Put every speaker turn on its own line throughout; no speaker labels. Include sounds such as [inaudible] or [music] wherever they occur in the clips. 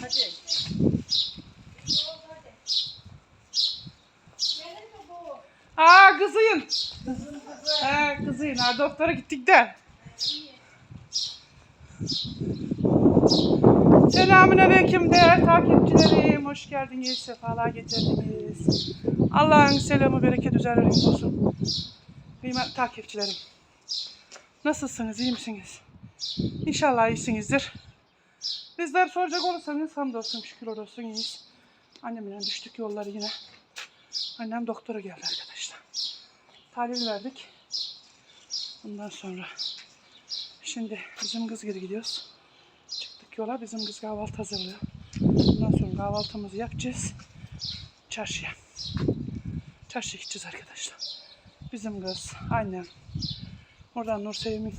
Hadi.
Aa kızıyın. He kızıyın. Ha, doktora gittik de. Selamünaleyküm değerli takipçilerim. Hoş geldiniz. Sefalar getirdiniz. Allah'ın selamı, bereket üzerinize olsun. Kıymetli takipçilerim. Nasılsınız? iyi misiniz? İnşallah iyisinizdir. Bizler soracak olursanız hamdolsun şükür olsun iyiyiz. Annemle düştük yolları yine. Annem doktora geldi arkadaşlar. Tahlil verdik. Ondan sonra şimdi bizim kız geri gidiyoruz. Çıktık yola bizim kız kahvaltı hazırlıyor. Ondan sonra kahvaltımızı yapacağız. Çarşıya. Çarşıya gideceğiz arkadaşlar. Bizim kız, annem. Oradan Nur Sevim'in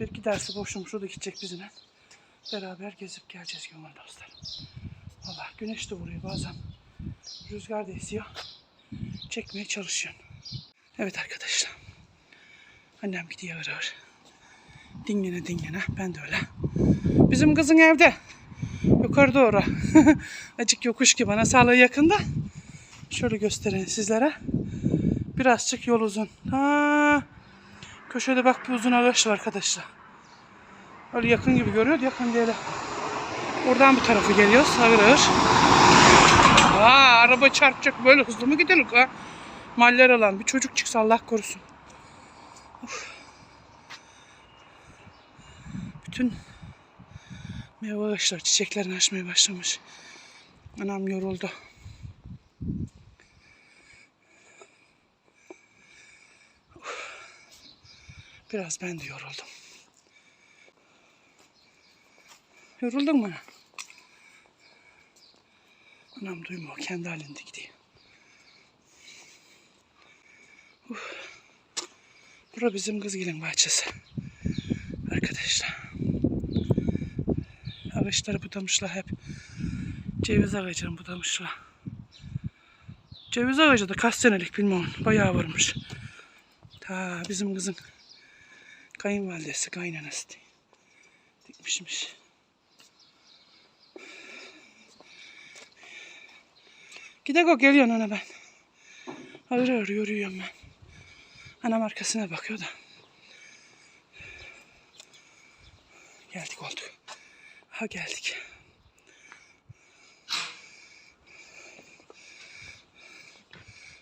bir iki dersi boşum. da gidecek bizimle. Beraber gezip geleceğiz gönül dostlarım. Valla güneş de vuruyor bazen. Rüzgar da esiyor. Çekmeye çalışıyorum. Evet arkadaşlar. Annem gidiyor ağır ağır. Dingene dingene. Ben de öyle. Bizim kızın evde. Yukarı doğru. [laughs] Acık yokuş gibi bana sağlığı yakında. Şöyle göstereyim sizlere. Birazcık yol uzun. Ha, köşede bak bir uzun ağaç var arkadaşlar. Öyle yakın gibi görüyor. Yakın değil. Oradan bu tarafa geliyoruz. Ağır ağır. Aa, araba çarpacak böyle hızlı mı gidelim ha? Maller alan bir çocuk çıksa Allah korusun. Uf. Bütün meyve ağaçlar çiçeklerini açmaya başlamış. Anam yoruldu. Biraz ben de yoruldum. Yoruldun mu? Anam duymuyor. Kendi halinde gidiyor. Uf. Bura bizim kızgilin bahçesi. Arkadaşlar. Ağaçları budamışlar hep. Ceviz ağacını budamışlar. Ceviz ağacı da kaç senelik bilmem. Bayağı varmış. Ta bizim kızın kayınvalidesi, kaynanası dikmişmiş. Gidek o geliyor ana ben. Ağır ağır yürüyorum ben. Anam arkasına bakıyor da. Geldik olduk. Ha geldik.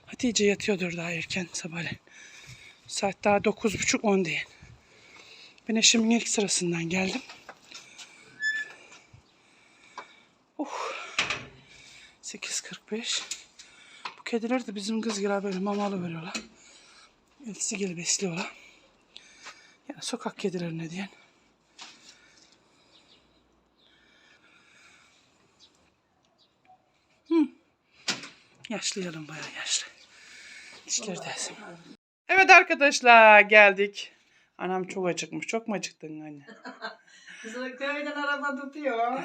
Hatice yatıyordur daha erken sabahleyin. Saat daha dokuz buçuk on değil. Ben eşimin ilk sırasından geldim. 8.45. Bu kediler de bizim kızgıra böyle mamalı veriyorlar. Elsi gelip besliyorlar. Yani sokak kedilerine diyen. Hı. Yaşlıyalım bayağı yaşlı. Dişler dersim. Evet arkadaşlar geldik. Anam çok acıkmış. Çok mu acıktın anne? [laughs]
Bizim köyden araba tutuyor.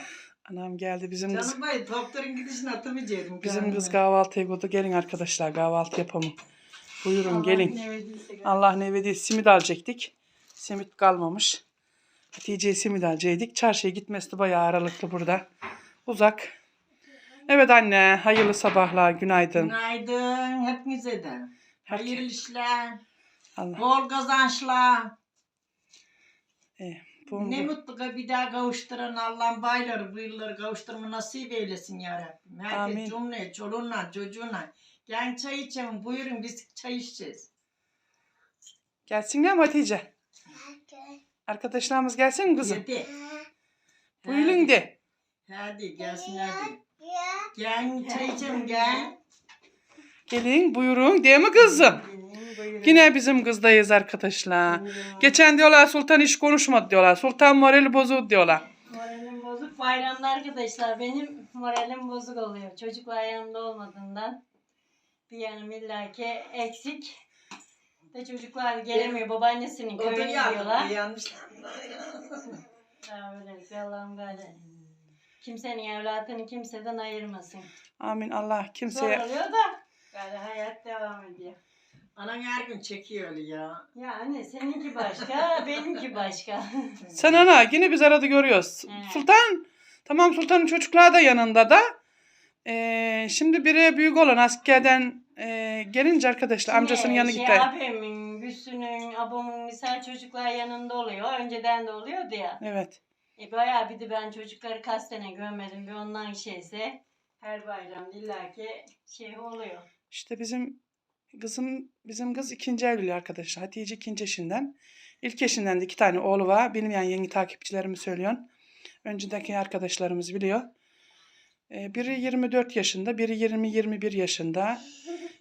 Anam geldi bizim kız.
Canım bay doktorun gidişini atamayacağım.
Bizim kız kahvaltıya koydu. Gelin arkadaşlar kahvaltı yapalım. Buyurun gelin.
Ne verdiyse.
Allah ne verdi simit alacaktık. Simit kalmamış. Hatice'ye simit alacaktık. Çarşıya gitmesi bayağı aralıklı burada. Uzak. Evet anne hayırlı sabahlar günaydın.
Günaydın hepinize de.
Herkes-
Hayırlı işler,
Allah.
bol kazançlar.
Ee, bu,
Ne mutlu ki bir daha kavuşturan Allah'ın bayları bu yılları kavuşturma nasip eylesin ya Rabbim. Herkes
Amin.
cümle, çoluğuna, çocuğuna. Gel çay içelim buyurun biz çay içeceğiz.
Gelsinler mi Hatice? Arkadaşlarımız gelsin mi kızım?
Yedi.
Buyurun de.
Hadi gelsin hadi. Gel çay içelim gel.
Gelin buyurun değil mi kızım? Yine bizim kızdayız arkadaşlar. Geçen diyorlar Sultan hiç konuşmadı diyorlar. Sultan morali bozuldu diyorlar.
Moralim bozuk. Bayramda arkadaşlar benim moralim bozuk oluyor. Çocuklar yanımda olmadığından bir yanım illaki eksik. De çocuklar gelemiyor. Babaannesinin
O da
köyüne gidiyorlar.
Yanlış. [laughs]
Ya öyle Allah'ım böyle. Kimsenin evladını kimseden ayırmasın.
Amin Allah
Zor
kimseye
oluyor da böyle hayat devam ediyor.
Anan her gün çekiyor öyle ya.
Yani seninki başka, [laughs] benimki başka.
Sen ana yine biz arada görüyoruz.
Evet.
Sultan Tamam Sultan'ın çocuklar da yanında da. Ee, şimdi biri büyük olan askerden e, gelince arkadaşlar amcasının yanına
şey,
gitti.
Abimin, Güsü'nün, abamın misal çocuklar yanında oluyor. Önceden de oluyordu ya.
Evet.
E bayağı bir de ben çocukları kaç sene görmedim. Bir ondan şeyse her bayram illaki şey oluyor.
İşte bizim kızım bizim kız ikinci evliliği arkadaşlar. Hatice ikinci eşinden. İlk eşinden de iki tane oğlu var. Bilmeyen yeni takipçilerimi söylüyor. Öncedeki arkadaşlarımız biliyor. Ee, biri 24 yaşında, biri 20-21 yaşında.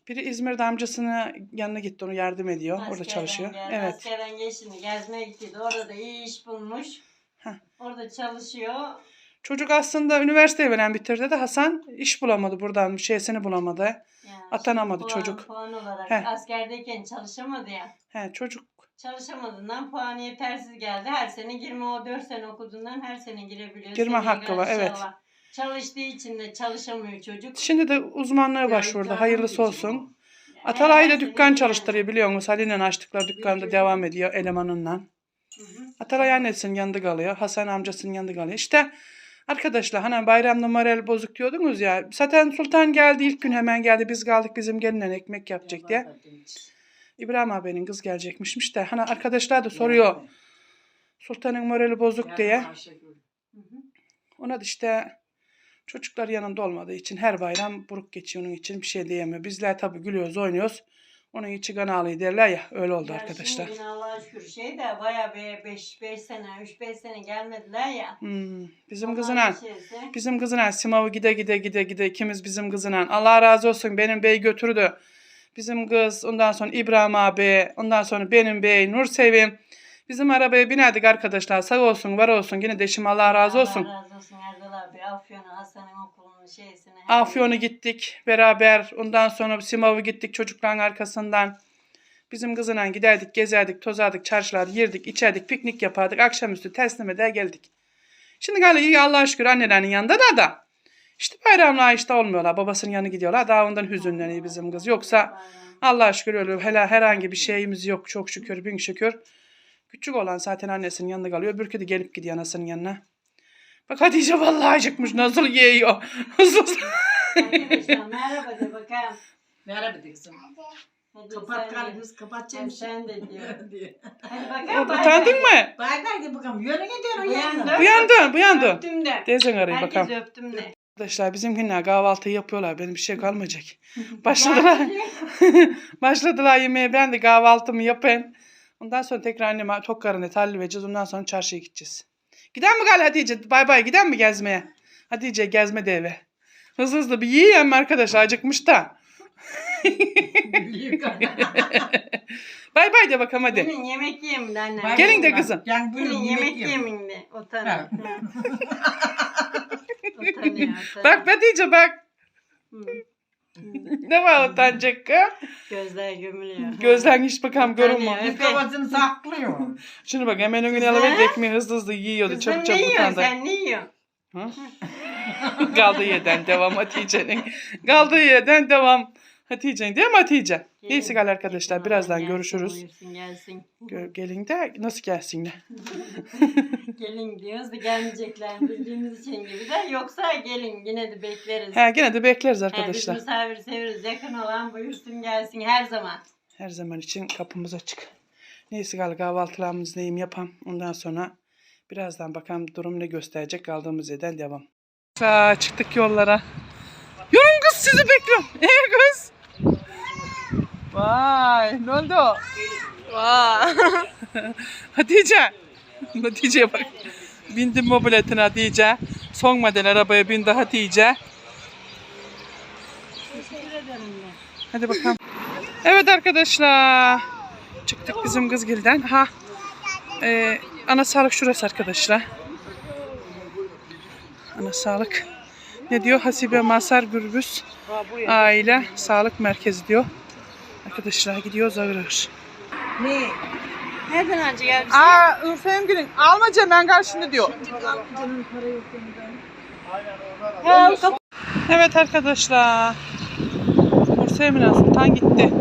Biri İzmir'de amcasının yanına gitti, onu yardım ediyor. Orada
Askerden
çalışıyor.
geldi,
Evet.
Askerden geçti gezmeye gittiydi. Orada da iyi iş bulmuş.
Heh.
Orada çalışıyor.
Çocuk aslında üniversiteyi falan bitirdi de Hasan iş bulamadı buradan, bir şeysini bulamadı.
Yani
Atanamadı
puan-
çocuk.
Puan olarak
Heh.
askerdeyken çalışamadı ya.
He, çocuk
Çalışamadığından puanı yetersiz geldi. Her sene girme o 4 sene okuduğundan her sene girebiliyor.
Girme
Seneye
hakkı var, evet.
inşallah. Çalıştığı için de çalışamıyor çocuk.
Şimdi de uzmanlığa başvurdu.
imtihanın
Hayırlısı
için
olsun. Atalay da
Her sene
dükkan çalıştırıyor biliyor musun? Ali'yle açtıkları dükkanda devam ediyor elemanınla.
Hı hı.
Atalay annesinin yanında kalıyor. Hasan amcasının yanında kalıyor. İşte arkadaşlar hani bayramda moral bozuk diyordunuz ya. Zaten Sultan geldi ilk gün hemen geldi. Biz kaldık bizim gelinle ekmek yapacak diye. İbrahim abinin kız gelecekmişmiş de. Hani arkadaşlar da soruyor. Sultan'ın morali bozuk diye. Ona da işte çocuklar yanında olmadığı için her bayram buruk geçiyor onun için bir şey diyemiyor. Bizler tabii gülüyoruz oynuyoruz. Onun içi kan ağlıyor derler ya öyle oldu
Ya
arkadaşlar.
Şimdi Allah'a şükür şey de bir 5 5 sene 3 5 sene gelmediler ya.
Hmm, bizim
Onların
kızına
şeysi-
bizim kızına Simav'ı gide gide gide gide ikimiz bizim kızına Allah razı olsun benim bey götürdü. Bizim kız ondan sonra İbrahim abi ondan sonra benim bey Nur Sevim. Bizim arabaya binerdik arkadaşlar sağ olsun var olsun yine de eşim Allah razı olsun.
Allah razı olsun Erdal abi. Afyon'a Hasan'ın şeysine.
Afyon'a gittik beraber. Ondan sonra Simav'a gittik çocukların arkasından. Bizim kızına giderdik, gezerdik, tozardık, çarşılarda yerdik, içerdik, piknik yapardık. Akşamüstü teslim eder geldik. Şimdi galiba iyi Allah'a şükür annelerin yanında da da. İşte bayramlar işte olmuyorlar. Babasının yanına gidiyorlar. Daha ondan hüzünleniyor bizim kız. Yoksa Allah'a şükür öyle hele herhangi bir şeyimiz yok. Çok şükür, bin şükür. Küçük olan zaten annesinin yanında kalıyor. Öbürkü de gelip gidiyor anasının yanına. Bak Hatice vallahi acıkmış. Nasıl yiyor? Nasıl?
Arkadaşlar merhaba de bakalım.
Merhaba de kızım.
Hadi
Kapat
sen de.
kalbimiz kapatacağım.
Sen de diyor. [laughs] Hadi bakalım. bay
Utandın
bay.
mı?
Bay bay de bakalım. Yöne gidiyor o
Uyandı.
yanına.
Uyandı, uyandı.
Öptüm de.
Teyzen arayın
Herkes
bakalım.
öptüm de.
Arkadaşlar bizimkiler kahvaltıyı yapıyorlar. Benim bir şey kalmayacak. [laughs] Başladılar. [laughs] Başladılar yemeğe. Ben de kahvaltımı yapayım. Ondan sonra tekrar anneme tok karnı talli vereceğiz. Ondan sonra çarşıya gideceğiz. Giden mi gal Hatice? Bay bay giden mi gezmeye? Hatice gezme de eve. Hızlı hızlı bir yiyeyim arkadaşlar. Acıkmış da. [laughs] Bay bay de bakalım hadi.
Bugün yemek yiyelim de annem.
Bay
Gelin de
bay.
kızım.
Yani
Bugün
buyurun
yemek
yemek yiyelim.
yemin de. Utanıyor. [laughs]
Ha.
Utanıyor. utanıyor.
Bak Hatice bak.
Hı. [laughs]
Ne var utanacak ha?
Gözler gömülüyor.
Gözden hiç bakalım görünmüyor.
Bir kafasını saklıyor.
Şunu bak hemen önüne alıverdi ekmeği hızlı hızlı yiyordu.
Kızım
Çabuk
ne
çabuk utandı.
sen ne yiyorsun?
Hı? [laughs] Kaldığı yerden devam Hatice'nin. Kaldığı yerden devam Hatice'nin değil mi Hatice? Neyse gal arkadaşlar birazdan
Gelsin,
görüşürüz.
Buyursun gelsin.
Gö- Gelin de nasıl gelsinler? [laughs]
gelin diyoruz da gelmeyecekler bildiğimiz için gibi de. Yoksa gelin yine de bekleriz.
He gene de bekleriz
Yani biz
arkadaşlar.
misafir severiz. Yakın olan buyursun gelsin her zaman.
Her zaman için kapımız açık. Neyse gal kahvaltılarımızı neyim yapam. Ondan sonra birazdan bakalım durum ne gösterecek. Kaldığımız yerden devam. Sağ çıktık yollara. Yürün kız sizi bekliyorum. [laughs] Ee kız. Vay ne oldu? Vay. [laughs] Hatice. [laughs] Hatice'ye bak. Bindim mobiletine Hatice. Son model arabaya bindi Hatice. Hadi bakalım. Evet arkadaşlar. Çıktık bizim Kızgil'den. Ha. Ee, ana sağlık şurası arkadaşlar. Ana sağlık. Ne diyor? Hasibe Masar Gürbüz Aile Sağlık Merkezi diyor. Arkadaşlar gidiyoruz ağır.
Ne?
Nereden önce gelmiş?
Aa Ürfem Gül'ün alma Cem ben karşında diyor. Evet arkadaşlar. Sultan gitti. Sultan gitti.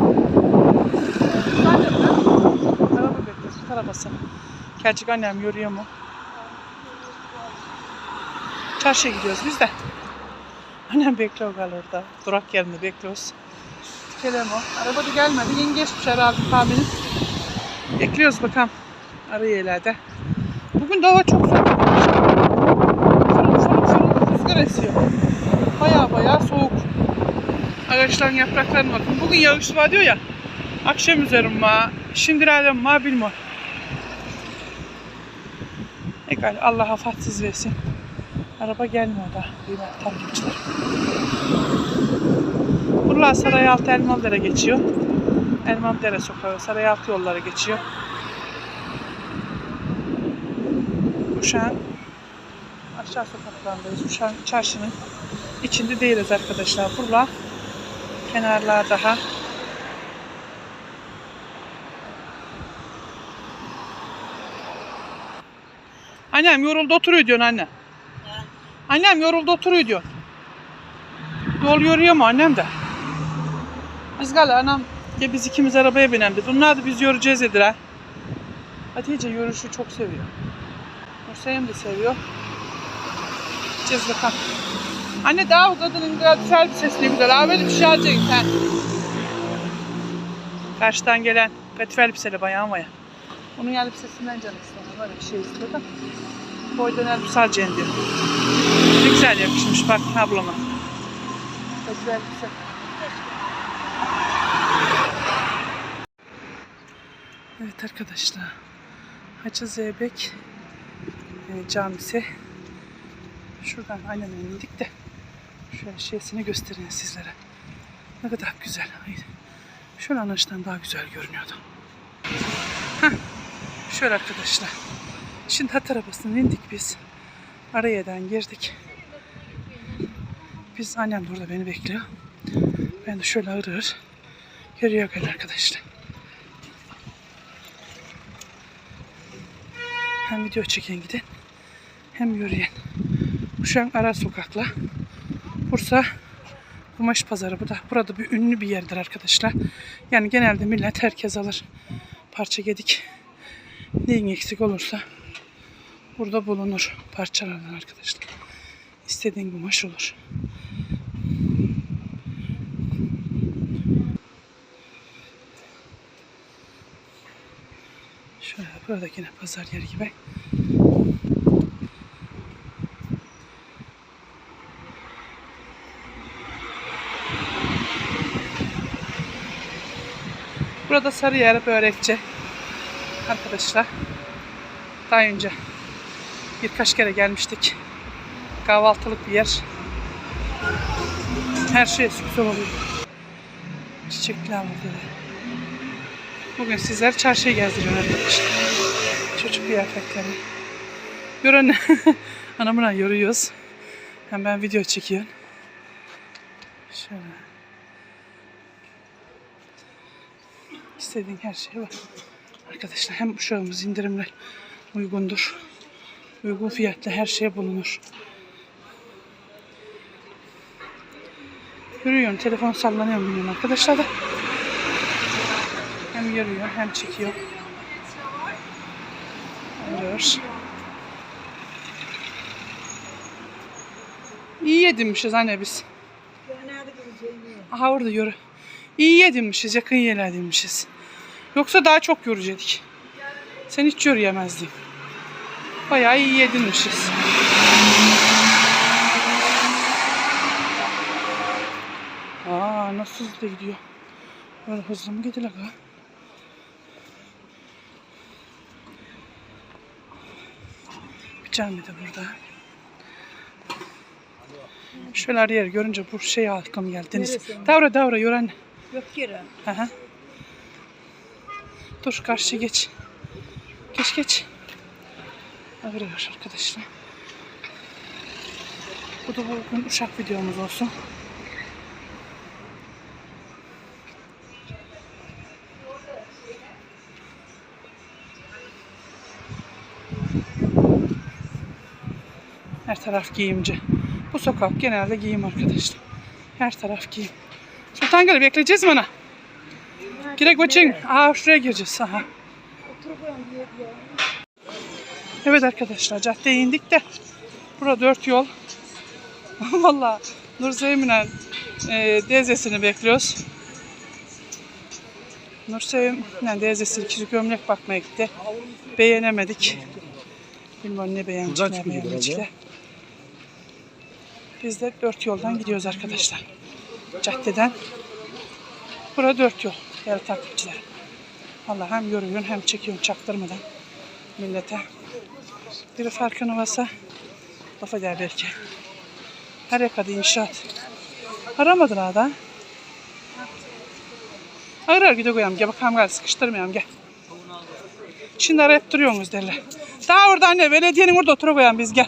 Araba bekliyor. Sultan arabası. Gerçek annem görüyor mu? Çarşıya gidiyoruz biz de. Annem bekliyor gal orada. Durak yerinde bekliyoruz. Gelem o. Araba da gelmedi. Yeni geçmiş herhalde tahminim. Bekliyoruz bakalım. Arayı ileride. Bugün de hava çok soğuk. Fırın fırın fırın rüzgar esiyor. Baya baya soğuk. Ağaçların yapraklarına bakın. Bugün yağış var diyor ya. Akşam üzerim ma. Şimdi alem ma bilmem. Egal Allah afatsız versin. Araba gelmiyor da. Kıymetli takipçiler. Buralar Sarayaltı Elmalıdere geçiyor. Elmalıdere sokağı, Sarayaltı yolları geçiyor. Uşağın aşağı sokaklarındayız. Uşağın çarşının içinde değiliz arkadaşlar. Burada kenarlar daha. Annem yoruldu oturuyor diyorsun anne. Annem yoruldu oturuyor diyor. Yol yoruyor mu annem de? Biz galiba anam ya biz ikimiz arabaya binen biz. Onlar da biz yoracağız dediler. Hatice yürüyüşü çok seviyor. Nursayem de seviyor. Gideceğiz bakalım. Anne daha o kadının gratis elbisesi ne güzel. Abi böyle bir şey alacaksın sen. Karşıdan gelen kadife elbiseli bayan var ya. Onun elbisesinden canım istedim. Böyle bir şey istedim. Boydan elbise alacaksın diyor. Ne güzel yakışmış bak ablama. Kadife elbise. Evet arkadaşlar. Hacı Zeybek e, camisi. Şuradan aynen indik de şöyle şeysini göstereyim sizlere. Ne kadar güzel. Hayır. Şöyle anaçtan daha güzel görünüyordu. Heh. Şöyle arkadaşlar. Şimdi hat arabasından indik biz. Araya'dan girdik. Biz annem burada beni bekliyor. Ben de şöyle ağır ağır yürüyor arkadaşlar. Hem video çeken gidin hem yürüyen. An ara sokakla. Bursa Kumaş Pazarı. Bu da burada bir ünlü bir yerdir arkadaşlar. Yani genelde millet herkes alır. Parça gedik. Neyin eksik olursa burada bulunur parçalardan arkadaşlar. İstediğin kumaş olur. Şöyle burada yine pazar yeri gibi. Burada Sarıyer börekçi. Arkadaşlar. Daha önce birkaç kere gelmiştik. Kahvaltılık bir yer. Her şey güzel oluyor. Çiçekler var böyle. Bugün sizler çarşıya gezdiriyorum arkadaşlar. Çocuk kıyafetleri. Gören [laughs] anamına yoruyoruz. Hem ben video çekiyorum. Şöyle. İstediğin her şey var. Arkadaşlar hem uşağımız indirimler uygundur. Uygun fiyatlı her şey bulunur. Yürüyorum. Telefon sallanıyor bilmiyorum arkadaşlar da. Hem yürüyor hem çekiyor. Alıyor. İyi yedinmişiz anne biz. Aha orada yürü. İyi yedinmişiz, yakın yerlerdeymişiz. Yoksa daha çok görecektik. Sen hiç yürüyemezdin. Bayağı iyi yedinmişiz. Aa nasıl hızlı gidiyor. Böyle hızlı mı gidiyor ha? Bir cami de burada. Şöyle her yer görünce bu şey aklıma geldi. Deniz. Davra davra yor anne.
Yok yere.
Hı. Dur karşıya geç. Geç geç. Ağırıyor arkadaşlar. Bu da bugün uşak videomuz olsun. Taraf giyimci. Bu sokak genelde giyim arkadaşlar. Her taraf giyim. Sultan Gölü bekleyeceğiz mi ana? Girek bakayım. Aa şuraya gireceğiz. Aha. Evet arkadaşlar caddeye indik de burada dört yol [laughs] Valla Nur Sevim'le e, teyzesini bekliyoruz. Nur Sevim'le teyzesi ikili gömlek bakmaya gitti. Beğenemedik. Bilmiyorum ne beğenmişler,
Buradan çıkıyor
beğenmeyecekler. Biz de dört yoldan gidiyoruz arkadaşlar. Caddeden. Bura dört yol. Değerli takipçiler. Valla hem yoruyorsun hem çekiyorsun çaktırmadan millete. Biri farkına varsa laf eder belki. Her yakadı inşaat. Aramadın da. Arar gidiyor koyalım. Gel bakalım gel sıkıştırmayalım gel. Şimdi arayıp duruyorsunuz derler. Daha orada anne belediyenin orada otura koyalım biz gel.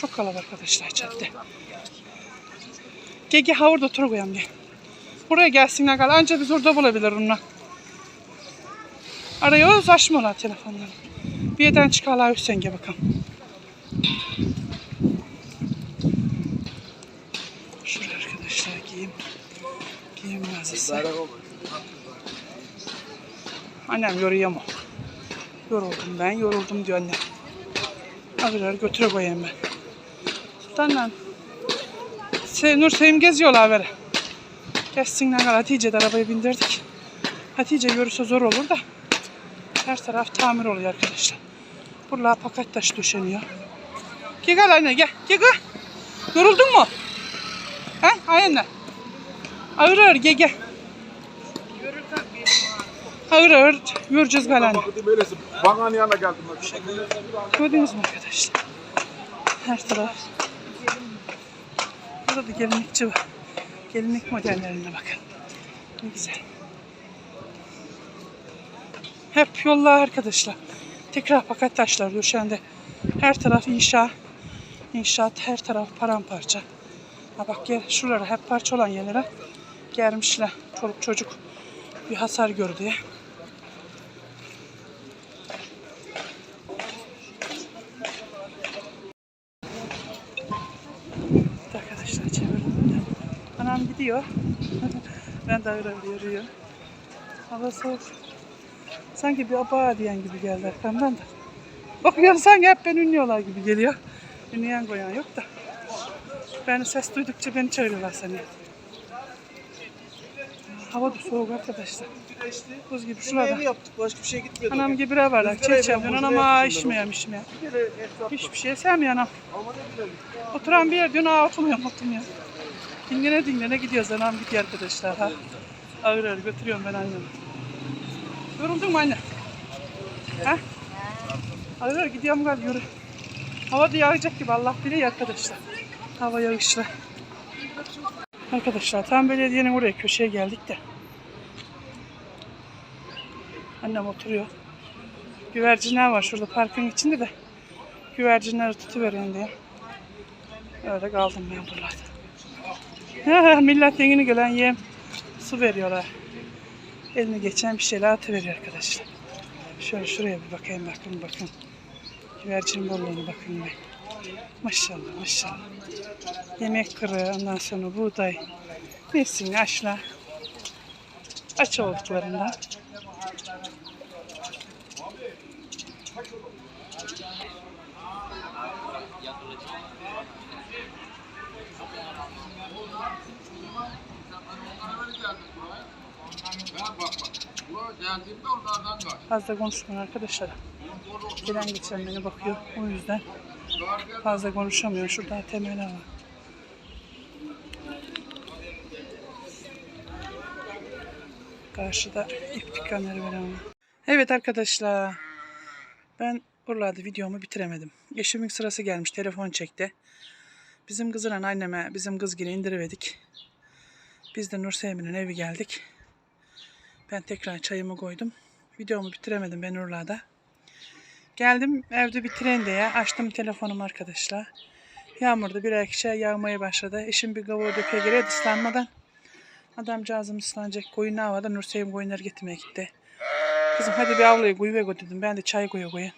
Çok kalabalık arkadaşlar cadde. Gel gel ha orada otura koyalım gel. Buraya gelsinler gal. Anca biz orada bulabilir onunla. Arıyoruz açmıyorlar telefonları. Bir yerden çıkarlar Hüseyin bakalım. Şuraya arkadaşlar giyim. Giyim mağazası. Annem yoruyor mu? Yoruldum ben, yoruldum diyor annem. Alırlar götüre koyayım ben. Sultanla Se Nur Sevim geziyorlar böyle. Kessinler gal Hatice de arabayı bindirdik. Hatice yürüse zor olur da. Her taraf tamir oluyor arkadaşlar. Buralar pakat taş döşeniyor. Gel gel anne gel. Gel gel. Yoruldun mu? He? Ay anne. Ağır ağır gel gel. Ağır ağır yürüyeceğiz gal anne. Gördünüz mü arkadaşlar? Her taraf. Burada da gelinlikçi var. Gelinlik modellerine bakın. Ne güzel. Hep yollar arkadaşlar. Tekrar paket taşlar döşendi. Her taraf inşa. İnşaat her taraf paramparça. Ha bak gel şuralara hep parça olan yerlere gelmişler. Çoluk çocuk bir hasar gördü diye. Evet arkadaşlar çevirdim. Anam gidiyor. [laughs] ben de öyle yürüyor. Hava soğuk. Sanki bir aba diyen gibi geldi arkamdan da. Bakıyorum sanki hep beni ünlüyorlar gibi geliyor. Ünleyen koyan yok da. Ben ses duydukça beni çağırıyorlar seni. Hava da soğuk arkadaşlar. Buz gibi şurada.
Evi yaptık başka bir şey gitmedi.
Anam gibi bira var.
Rüzgara
Çay
evden
içemiyorsun
buzluğa
ama
kere etrafta.
Hiçbir şey sevmiyor anam. Oturan bir yer diyorsun, aa oturmuyorum, oturmuyorum. Dinlene dinlene gidiyoruz, anam gidiyor arkadaşlar. Ha. Ağır ağır götürüyorum ben annemi. Yoruldun mu anne? Ha? Ağır ağır gidiyorum galiba, yürü. Hava da yağacak gibi, Allah bilir arkadaşlar. Hava yağışlı. Arkadaşlar tam belediyenin oraya köşeye geldik de. Annem oturuyor. Güvercinler var şurada parkın içinde de. Güvercinleri tutuverin diye. Öyle kaldım ben buralarda. [laughs] Millet yengini gelen yem su veriyorlar. Eline geçen bir şeyler atıveriyor arkadaşlar. Şöyle şuraya bir bakayım bakın bakın. Güvercin bolluğuna bakın bir. Maşallah maşallah. Yemek kırığı ondan sonra buğday. Nesin aşla. Aç olduklarından. Fazla konuşmuyor arkadaşlar. Gelen geçen beni bakıyor. O yüzden fazla konuşamıyor. Şurada temel var. Karşıda iplik kanları var ama. Evet arkadaşlar. Ben buralarda videomu bitiremedim. Eşimin sırası gelmiş. Telefon çekti. Bizim kızla anneme bizim kız gibi indiriverdik. Biz de Nur Sevim'in evi geldik. Ben tekrar çayımı koydum. Videomu bitiremedim ben Urla'da. Geldim evde bitireyim diye açtım telefonumu arkadaşlar. Yağmurda birer kişi yağmaya başladı. Eşim bir kavuğu döküye geri ıslanmadan. Adamcağızım ıslanacak koyun havada Nur Sevim koyunları getirmeye gitti. Kızım hadi bir avluya koyu ve dedim. Ben de çay koyu koyun.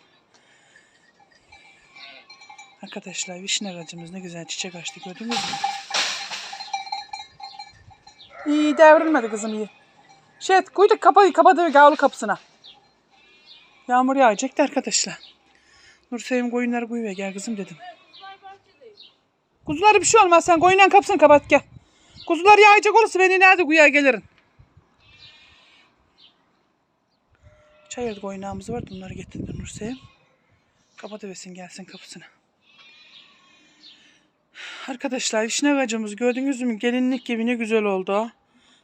Arkadaşlar vişne ağacımız ne güzel çiçek açtı gördünüz mü? İyi devrilmedi kızım iyi. Şey koyduk kapadı kapadı gavlu kapısına. Yağmur yağacaktı arkadaşlar. Nur Sevim koyunları koyu ve gel kızım dedim. Kuzuları bir şey olmaz. Sen koyunan kapısını kapat gel. Kuzular yağacak olursa beni nerede kuyuya gelirin. Çayır koyunağımız var. Bunları getirdim Nurse'ye. Kapatıversin gelsin kapısını. Arkadaşlar vişne ağacımız gördüğünüz mü gelinlik gibi ne güzel oldu.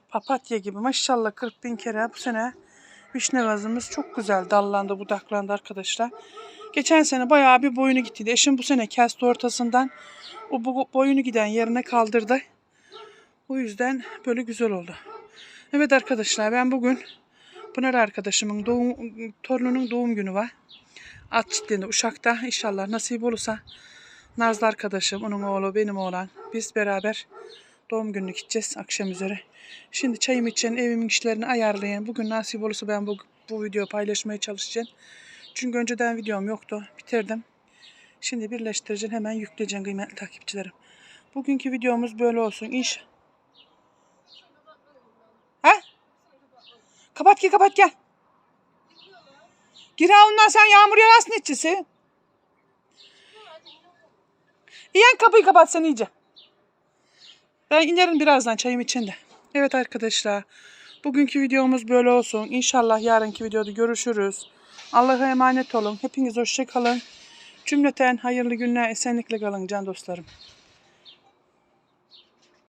Papatya gibi maşallah 40 bin kere bu sene vişne ağacımız çok güzel dallandı budaklandı arkadaşlar. Geçen sene bayağı bir boyunu gittiydi. Eşim bu sene kesti ortasından o boyunu giden yerine kaldırdı. O yüzden böyle güzel oldu. Evet arkadaşlar ben bugün Pınar arkadaşımın doğum, torununun doğum günü var. At çiftliğinde Uşak'ta inşallah nasip olursa Nazlı arkadaşım, onun oğlu, benim oğlan. Biz beraber doğum gününü gideceğiz akşam üzere. Şimdi çayımı içen evimin işlerini ayarlayın. Bugün nasip olursa ben bu, bu videoyu paylaşmaya çalışacağım. Çünkü önceden videom yoktu. Bitirdim. Şimdi birleştireceğim hemen yükleyeceğim kıymetli takipçilerim. Bugünkü videomuz böyle olsun. İnş. Ha? Kapat ki kapat gel. Gir ha ondan sen yağmur yağasın iççisi. İyen kapıyı kapat sen iyice. Ben inerim birazdan çayım için de. Evet arkadaşlar. Bugünkü videomuz böyle olsun. İnşallah yarınki videoda görüşürüz. Allah'a emanet olun. Hepiniz hoşça kalın. Cümleten hayırlı günler, esenlikle kalın can dostlarım.